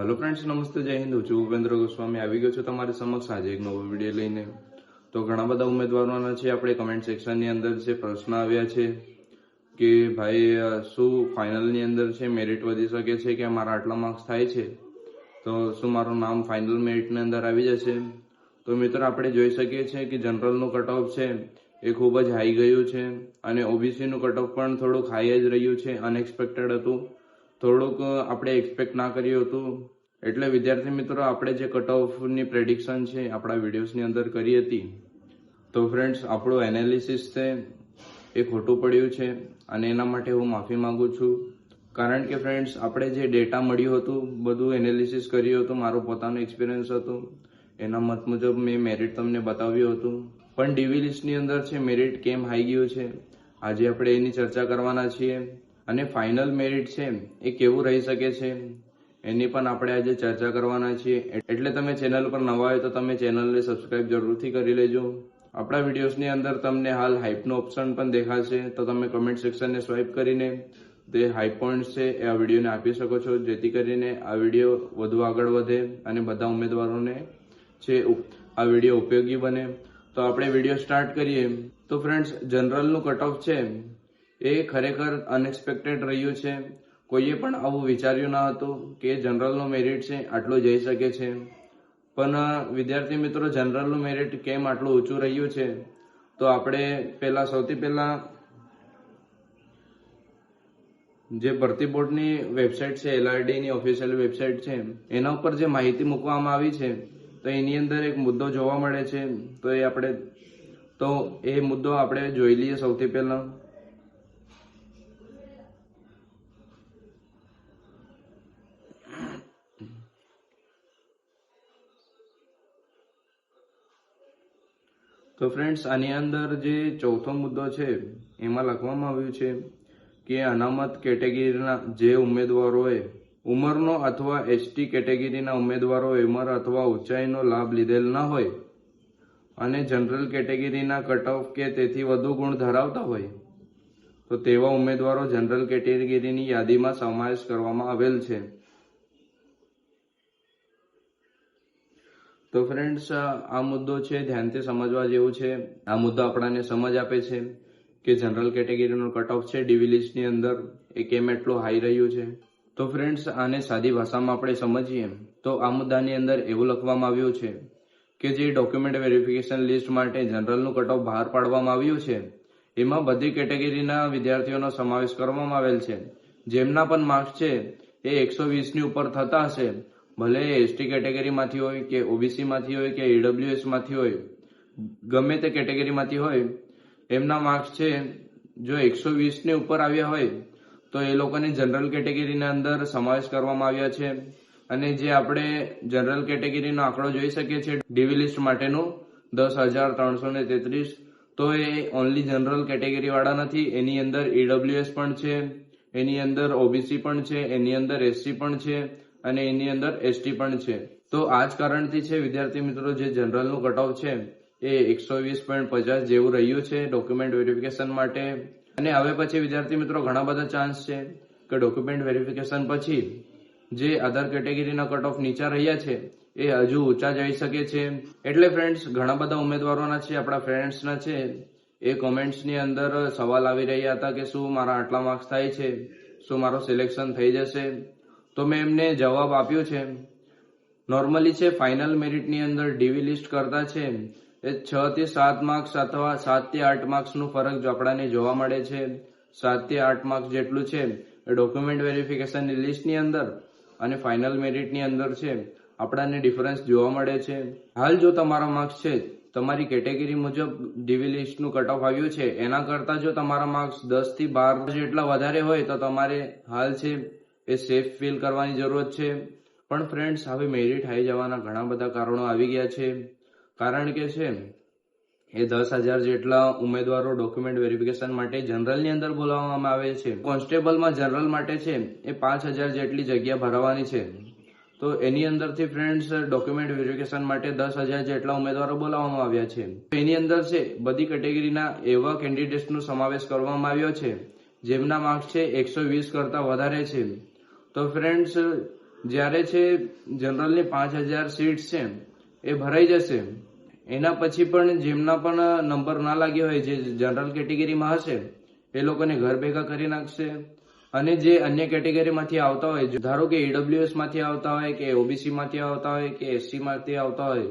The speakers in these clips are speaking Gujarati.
હેલો ફ્રેન્ડ્સ નમસ્તે, જય હિન્દ. છું ઉપેન્દ્ર ગોસ્વામી. આવી ગયો છું તમારી સમક્ષ. આજે એક નવો વીડિયો લઈને. તો ઘણા બધા ઉમેદવારોના છે, આપણે કમેન્ટ સેક્શનની અંદર છે પ્રશ્ન આવ્યા છે કે ભાઈ શું ફાઇનલની અંદર છે મેરિટ વધી શકે છે કે મારા આટલા માર્ક્સ થાય છે? તો શું મારું નામ ફાઇનલ મેરિટની અંદર આવી જશે? તો મિત્રો, આપણે જોઈ શકીએ છીએ કે જનરલનું કટ ઓફ છે એ ખૂબ જ હાઈ ગયું છે અને ઓબીસીનું કટ ઓફ પણ થોડુંક હાઈ જ રહ્યું છે અનએક્સપેક્ટેડ હતું. થોડુંક આપણે એક્સપેક્ટ ના કર્યું હતું. એટલે વિદ્યાર્થી મિત્રો, આપણે જે કટ ઓફની પ્રેડિક્શન છે, આપણા વિડીયોઝની અંદર કરી હતી. તો ફ્રેન્ડ્સ આપણું એનાલિસિસ છે, એ ખોટું પડ્યું છે, અને એના માટે હું માફી માંગુ છું. કારણ કે ફ્રેન્ડ્સ આપણે જે ડેટા મળ્યું હતું, બધું એનાલિસિસ કર્યું હતું, મારો પોતાનું એક્સપિરિયન્સ હતું. એના મત મુજબ મેં મેરિટ તમને બતાવ્યું હતું. પણ ડીવી લિસ્ટની અંદર છે મેરિટ કેમ હાઈ ગયું છે? આજે આપણે એની ચર્ચા કરવાના છીએ. અને ફાઇનલ મેરિટ છે, એ કેવું રહી શકે છે, એની પણ આપણે આજે ચર્ચા કરવાના છીએ. એટલે તમે ચેનલ પર નવા હોય તો તમે ચેનલને સબસ્ક્રાઇબ જરૂરથી કરી લેજો. આપણા વિડીયોઝની અંદર તમને હાલ હાઇપનો ઓપ્શન પણ દેખાશે, તો તમે કમેન્ટ સેક્શનને સ્વાઇપ કરીને તે હાઈ પોઈન્ટ છે, એ આ વિડીયોને આપી શકો છો, જેથી કરીને આ વીડિયો વધુ આગળ વધે અને બધા ઉમેદવારોને છે, આ વીડિયો ઉપયોગી બને. તો આપણે વીડિયો સ્ટાર્ટ કરીએ. તો ફ્રેન્ડ્સ જનરલનું કટ ઓફ છે. એ ખરેખર અનએક્સપેક્ટેડ રહ્યું છે. કોઈએ પણ આવું વિચાર્યું ન હતું કે જનરલનો મેરિટ છે, આટલું જઈ શકે છે. પણ વિદ્યાર્થી મિત્રો, જનરલનું મેરિટ કેમ આટલું ઊંચું રહ્યું છે? તો આપણે પહેલાં સૌથી પહેલાં જે ભરતી બોર્ડની વેબસાઇટ છે એલઆરડીની ઓફિશિયલ વેબસાઇટ છે, એના ઉપર જે માહિતી મૂકવામાં આવી છે, તો એની અંદર એક મુદ્દો જોવા મળે છે. તો એ આપણે, તો એ મુદ્દો આપણે જોઈ લઈએ સૌથી પહેલા. તો ફ્રેન્ડ્સ આની અંદર જે ચોથો મુદ્દો છે, એમાં લખવામાં આવ્યું છે કે અનામત કેટેગરીના જે ઉમેદવારોએ ઉંમરનો અથવા એસટી કેટેગરીના ઉમેદવારોએ ઉંમર અથવા ઊંચાઈનો લાભ લીધેલ ન હોય અને જનરલ કેટેગરીના કટ ઓફ કે તેથી વધુ ગુણ ધરાવતા હોય, તો તેવા ઉમેદવારો જનરલ કેટેગરીની યાદીમાં સમાવેશ કરવામાં આવેલ છે. તો ફ્રેન્ડ્સ આ મુદ્દો છે, ધ્યાનથી સમજવા જેવું છે. આ મુદ્દો આપણાને સમજ આપે છે કે જનરલ કેટેગરીનો કટ ઓફ છે. ડિવિલિસ્ટની અંદર એ કેમ એટલું હાઈ રહ્યું છે? તો ફ્રેન્ડ્સ આને સાદી ભાષામાં આપણે સમજીએ તો આ મુદ્દાની અંદર એવું લખવામાં આવ્યું છે કે જે ડોક્યુમેન્ટ વેરિફિકેશન લિસ્ટ માટે જનરલનું કટ ઓફ બહાર પાડવામાં આવ્યું છે, એમાં બધી કેટેગરીના વિદ્યાર્થીઓનો સમાવેશ કરવામાં આવેલ છે. જેમના પણ માર્ક્સ છે, એ એકસો વીસની ઉપર થતા હશે. ભલે એસટી કેટેગરીમાંથી હોય કે ઓબીસીમાંથી હોય કે ઈડબ્લ્યુએસમાંથી હોય, ગમે તે કેટેગરીમાંથી હોય, એમના માર્ક્સ છે, જો એકસો વીસની ઉપર આવ્યા હોય, તો એ લોકોને જનરલ કેટેગરીના અંદર સમાવેશ કરવામાં આવ્યા છે. અને જે આપણે જનરલ કેટેગરીનો આંકડો જોઈ શકીએ છીએ ડીવી લિસ્ટ માટેનું દસ હજાર ત્રણસો ને તેત્રીસ, તો એ ઓનલી જનરલ કેટેગરી વાળા નથી, એની અંદર ઈડબ્લ્યુએસ પણ છે, એની અંદર ઓબીસી પણ છે, એની અંદર એસસી પણ છે અને એની અંદર એસટી પણ છે. તો આ જ કારણથી છે, વિદ્યાર્થી મિત્રો, જે જનરલનું કટ ઓફ છે, એ એકસો વીસ પોઈન્ટ પચાસ જેવું રહ્યું છે ડોક્યુમેન્ટ વેરિફિકેશન માટે. અને હવે પછી, વિદ્યાર્થી મિત્રો, ઘણા બધા ચાન્સ છે કે ડોક્યુમેન્ટ વેરિફિકેશન પછી જે અધર કેટેગરીના કટ ઓફ નીચા રહ્યા છે, એ હજુ ઊંચા જઈ શકે છે. એટલે ફ્રેન્ડ્સ ઘણા બધા ઉમેદવારોના છે, આપણા ફ્રેન્ડ્સના છે, એ કોમેન્ટ્સની અંદર સવાલ આવી રહ્યા હતા કે શું મારા આટલા માર્ક્સ થાય છે, શું મારો સિલેક્શન થઈ જશે? તો મેં એમને જવાબ આપ્યો છે. નોર્મલી છે ફાઇનલ મેરિટની અંદર ડીવી લિસ્ટ કરતા છે. એ છ થી સાત માર્ક્સ અથવા સાતથી આઠ માર્ક્સનું ફરક જો આપણાને જોવા મળે છે. સાતથી આઠ માર્ક્સ જેટલું છે ડોક્યુમેન્ટ વેરિફિકેશનની લિસ્ટની અંદર અને ફાઇનલ મેરિટની અંદર છે આપણાને ડિફરન્સ જોવા મળે છે. હાલ જો તમારા માર્ક્સ છે, તમારી કેટેગરી મુજબ ડીવી લિસ્ટનું કટ ઓફ આવ્યું છે, એના કરતાં જો તમારા માર્ક્સ દસથી બાર જેટલા વધારે હોય તો તમારે હાલ છે એ સેફ ફીલ કરવાની જરૂરત છે. પણ ફ્રેન્ડ્સ હવે મેરિટ થઈ જવાના ઘણા બધા કારણો આવી ગયા છે. કારણ કે છે, એ દસ હજાર જેટલા ઉમેદવારો ડોક્યુમેન્ટ વેરિફિકેશન માટે જનરલની અંદર બોલાવવામાં આવે છે. કોન્સ્ટેબલમાં જનરલ માટે છે, એ પાંચ હજાર જેટલી જગ્યા ભરવાની છે. તો એની અંદરથી ફ્રેન્ડ્સ ડોક્યુમેન્ટ વેરિફિકેશન માટે દસ હજાર જેટલા ઉમેદવારો બોલાવવામાં આવ્યા છે. એની અંદર છે, બધી કેટેગરીના એવા કેન્ડિડેટ્સનો સમાવેશ કરવામાં આવ્યો છે, જેમના માર્ક્સ છે એકસો વીસ કરતા વધારે છે. તો ફ્રેન્ડ્સ જ્યારે છે જનરલની પાંચ હજાર સીટ્સ છે, એ ભરાઈ જશે. એના પછી પણ જેમના પણ નંબર ના લાગ્યો હોય, જે જનરલ કેટેગરીમાં હશે, એ લોકોને ઘર ભેગા કરી નાખશે. અને જે અન્ય કેટેગરીમાંથી આવતા હોય ધારો કે ઈડબ્લ્યુએસમાંથી આવતા હોય, કે ઓબીસી માંથી આવતા હોય, કે એસસી માંથી આવતા હોય,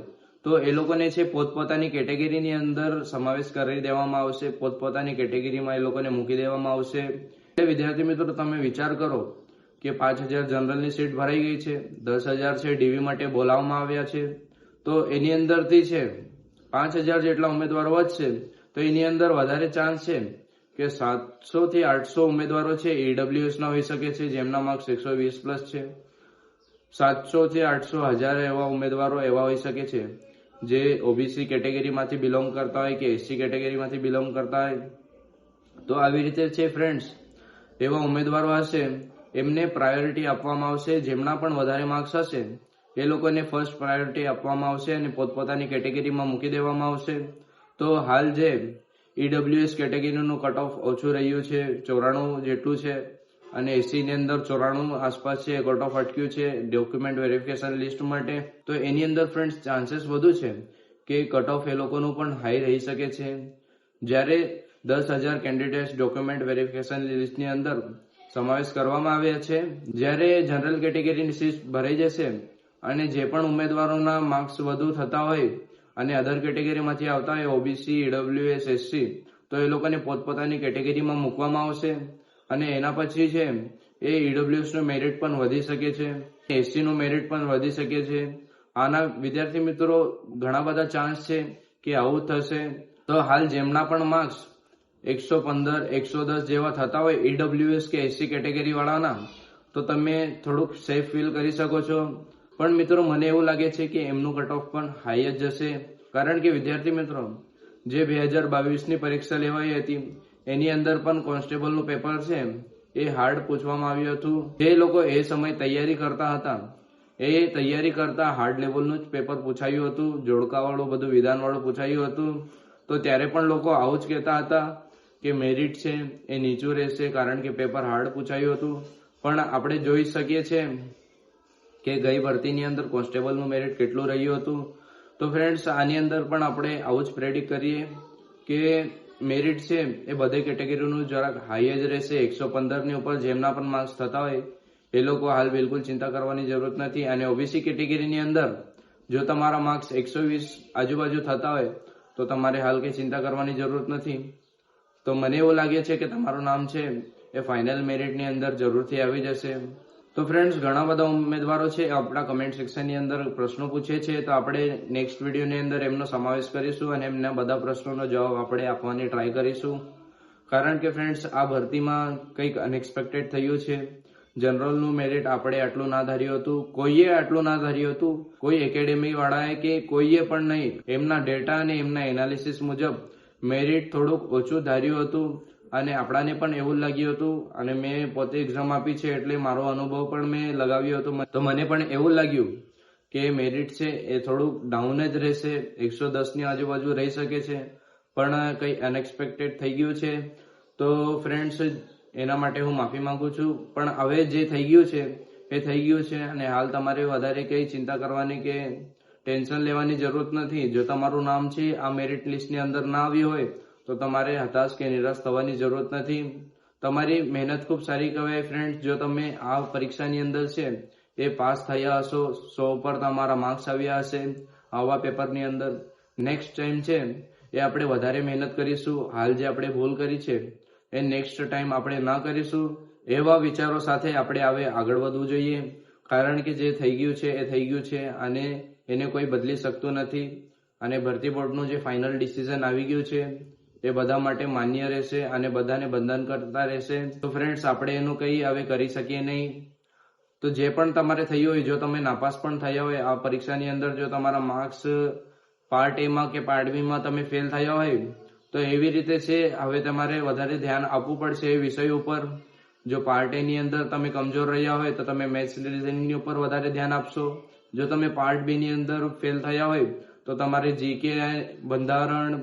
તો એ લોકોને છે પોતપોતાની કેટેગરીની અંદર સમાવેશ કરી દેવામાં આવશે. પોતપોતાની કેટેગરીમાં એ લોકોને મૂકી દેવામાં આવશે. વિદ્યાર્થી મિત્રો, તમે વિચાર કરો કે પાંચ હજાર જનરલની સીટ ભરાઈ ગઈ છે, દસ હજાર છે ડીવી માટે બોલાવવામાં આવ્યા છે. તો એની અંદરથી છે, પાંચ હજાર જેટલા ઉમેદવારો વધશે તો એની અંદર વધારે ચાન્સ છે કે સાતસો થી આઠસો ઉમેદવારો છે ઈડબ્લ્યુએસ ના હોઈ શકે છે, જેમના માર્ક્સ એકસો વીસ પ્લસ છે. સાતસો થી આઠસો હજાર એવા ઉમેદવારો એવા હોઈ શકે છે, જે ઓબીસી કેટેગરીમાંથી બિલોંગ કરતા હોય કે એસસી કેટેગરીમાંથી બિલોંગ કરતા હોય. તો આવી રીતે છે ફ્રેન્ડ્સ એવા ઉમેદવારો હશે એમને પ્રાયોરિટી આપવામાં આવશે, જેમના પણ વધારે માર્ક્સ હશે, એ લોકોને ફર્સ્ટ પ્રાયોરિટી આપવામાં આવશે અને પોતપોતાની કેટેગરીમાં મૂકી દેવામાં આવશે. તો હાલ જે ઈડબ્લ્યુએસ કેટેગરીનું કટ ઓફ ઓછું રહ્યું છે, ચોરાણું જેટલું છે, અને એસીની અંદર ચોરાણું આસપાસ છે કટ ઓફ અટક્યું છે ડોક્યુમેન્ટ વેરિફિકેશન લિસ્ટ માટે. તો એની અંદર ફ્રેન્ડ્સ ચાન્સીસ વધુ છે કે કટ ઓફ એ લોકોનું પણ હાઈ રહી શકે છે. જ્યારે દસ હજાર કેન્ડિડેટ્સ ડોક્યુમેન્ટ વેરિફિકેશન લિસ્ટની અંદર સમાવેશ કરવામાં આવ્યા છે. જ્યારે જનરલ કેટેગરીની સીટ ભરાઈ જશે અને જે પણ ઉમેદવારોના માર્ક્સ વધુ થતા હોય અને અધર કેટેગરીમાંથી આવતા હોય ઓબીસી ઈડબ્લ્યુએસ એસસી તો એ લોકોને પોતપોતાની કેટેગરીમાં મૂકવામાં આવશે. અને એના પછી છે, એ ઈડબ્લ્યુએસનું મેરિટ પણ વધી શકે છે. એસસીનું મેરિટ પણ વધી શકે છે. આના વિદ્યાર્થી મિત્રો ઘણા બધા ચાન્સ છે કે આવું થશે. તો હાલ જેમના પણ માર્ક્સ એકસો પંદર, એકસો દસ જેવા થતા હોય ઈડબ્લ્યુએસ કે એસસી કેટેગરી વાળાના, તો તમે થોડુંક સેફ ફીલ કરી શકો છો. પણ મિત્રો, મને એવું લાગે છે કે એમનું કટ ઓફ પણ હાઈ જ જશે કારણ કે વિદ્યાર્થી મિત્રો, જે બે હજાર બાવીસની પરીક્ષા લેવાઈ હતી, એની અંદર પણ કોન્સ્ટેબલનું પેપર છે, એ હાર્ડ પૂછવામાં આવ્યું હતું. જે લોકો એ સમય તૈયારી કરતા હતા, એ તૈયારી કરતા હાર્ડ લેવલનું જ પેપર પૂછાયું હતું, જોડકાવાળું બધું, વિધાનવાળું પૂછાયું હતું. તો ત્યારે પણ લોકો આવું જ કહેતા હતા. કે મેરિટ છે, એ નીચું રહેશે કારણ કે પેપર હાર્ડ પૂછાયું હતું. પણ આપણે જોઈ શકીએ છીએ કે ગઈ ભરતીની અંદર કોન્સ્ટેબલનું મેરિટ કેટલું રહ્યું હતું. તો ફ્રેન્ડ્સ આની અંદર પણ આપણે આવું જ પ્રેડિક્ટ કરીએ કે મેરિટ છે, એ બધી કેટેગરીનું જરાક હાઈ જ રહેશે. એકસો પંદરની ઉપર જેમના પણ માર્ક્સ થતા હોય, એ લોકો હાલ બિલકુલ ચિંતા કરવાની જરૂરત નથી. અને ઓબીસી કેટેગરીની અંદર, જો તમારા માર્ક્સ એકસો વીસ આજુબાજુ થતા હોય, તો તમારે હાલ કંઈ ચિંતા કરવાની જરૂરત નથી. તો મને એવું લાગે છે કે તમારું નામ છે એ ફાઇનલ મેરિટની અંદર જરૂરથી આવી જશે તો ફ્રેન્ડ્સ ઘણા બધા ઉમેદવારો છે, આપણા કમેન્ટ સેક્શનની અંદર પ્રશ્નો પૂછે છે, તો આપણે નેક્સ્ટ વિડીયોની અંદર એમનો સમાવેશ કરીશું અને એમના બધા પ્રશ્નોનો જવાબ આપણે આપવાની ટ્રાય કરીશું. કારણ કે ફ્રેન્ડ્સ આ ભરતીમાં કંઈક અનએક્સપેક્ટેડ થયું છે. જનરલનું મેરિટ આપણે આટલું ના ધાર્યું હતું, કોઈએ આટલું ના ધાર્યું હતું, કોઈ એકેડેમી વાળાએ કે કોઈએ પણ નહીં, એમના ડેટા અને એમના એનાલિસિસ મુજબ મેરિટ થોડુંક ઓછું ધાર્યું હતું અને આપણાને પણ એવું લાગ્યું હતું. અને મેં પોતે એક્ઝામ આપી છે એટલે મારો અનુભવ પણ મેં લગાવ્યો હતો. તો મને પણ એવું લાગ્યું કે મેરિટ છે એ થોડુંક ડાઉન જ રહેશે. એકસો દસની આજુબાજુ રહી શકે છે. પણ કંઈ અનએક્સપેક્ટેડ થઈ ગયું છે. તો ફ્રેન્ડ્સ એના માટે હું માફી માંગુ છું. પણ હવે જે થઈ ગયું છે, એ થઈ ગયું છે. અને હાલ તમારે વધારે કંઈ ચિંતા કરવાની કે ટેન્શન લેવાની જરૂરત નથી. જો તમારું નામ છે, આ મેરિટ લિસ્ટની અંદર ના આવ્યું હોય, તો તમારે હતાશ કે નિરાશ થવાની જરૂરત નથી. તમારી મહેનત ખૂબ સારી કહેવાય ફ્રેન્ડ જો તમે આ પરીક્ષાની અંદર છે, એ પાસ થયા હશો, સો ઉપર તમારા માર્ક્સ આવ્યા હશે. આવા પેપરની અંદર નેક્સ્ટ ટાઈમ છે, એ આપણે વધારે મહેનત કરીશું. હાલ જે આપણે ભૂલ કરી છે, એ નેક્સ્ટ ટાઈમ આપણે ના કરીશું. એવા વિચારો સાથે આપણે હવે આગળ વધવું જોઈએ. કારણ કે જે થઈ ગયું છે, એ થઈ ગયું છે. અને એને કોઈ બદલી શકતું નથી. અને ભરતી બોર્ડનું જે ફાઇનલ ડિસિઝન આવી ગયું છે એ બધા માટે માન્ય રહેશે અને બધાને બંધન કરતા રહેશે. તો ફ્રેન્ડ્સ આપણે એનું કંઈ હવે કરી શકીએ નહીં. તો જે પણ તમારે થયું હોય, જો તમે નાપાસ પણ થયા હોય, આ પરીક્ષાની અંદર જો તમારા માર્ક્સ પાર્ટ એમાં કે પાર્ટ બીમાં તમે ફેલ થયા હોય, તો એવી રીતે છે, હવે તમારે વધારે ધ્યાન આપવું પડશે એ વિષય ઉપર. જો પાર્ટ એની અંદર તમે કમજોર રહ્યા હોય, તો તમે મેથ્સ રિઝનિંગની ઉપર વધારે ધ્યાન આપશો. જો તમે પાર્ટ બી ની અંદર ફેલ થયા હોય, તો તમારે જીકે બંધારણ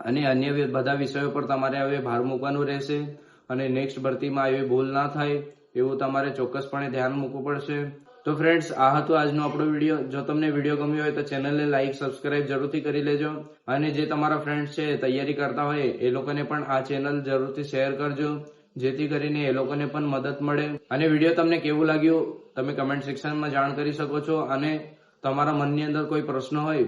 અને અન્ય બધા વિષયો પર તમારે હવે ભાર મૂકવાનું રહેશે. અને નેક્સ્ટ ભરતીમાં એવી ભૂલ ના થાય, એવું તમારે ચોક્કસપણે ધ્યાન મૂકવું પડશે. તો ફ્રેન્ડ્સ આ હતો આજનો આપણો વીડિયો જો તમને વીડિયો ગમ્યો હોય તો ચેનલને લાઈક સબસ્ક્રાઇબ જરૂરથી કરી લેજો. અને જે તમારા ફ્રેન્ડ્સ છે તૈયારી કરતા હોય, એ લોકોને પણ આ ચેનલ જરૂરથી શેર કરજો. જેથી કરીને એ લોકોને પણ મદદ મળે. અને વીડિયો તમને કેવું લાગ્યું, તમે કમેન્ટ સેક્શનમાં જાણ કરી શકો છો. અને તમારા મનની અંદર કોઈ પ્રશ્ન હોય,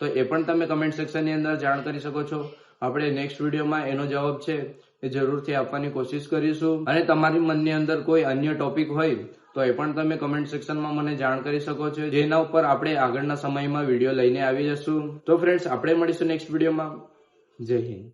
તો એ પણ તમે કમેન્ટ સેક્શનની અંદર જાણ કરી શકો છો. આપણે નેક્સ્ટ વિડીયોમાં એનો જવાબ છે, એ જરૂરથી આપવાની કોશિશ કરીશું. અને તમારી મનની અંદર કોઈ અન્ય ટોપિક હોય, તો એ પણ તમે કમેન્ટ સેક્શનમાં મને જાણ કરી શકો છો. જેના ઉપર આપણે આગળના સમયમાં વીડિયો લઈને આવી જશું. તો ફ્રેન્ડ્સ આપણે મળીશું નેક્સ્ટ વિડીયોમાં. જય હિન્દ.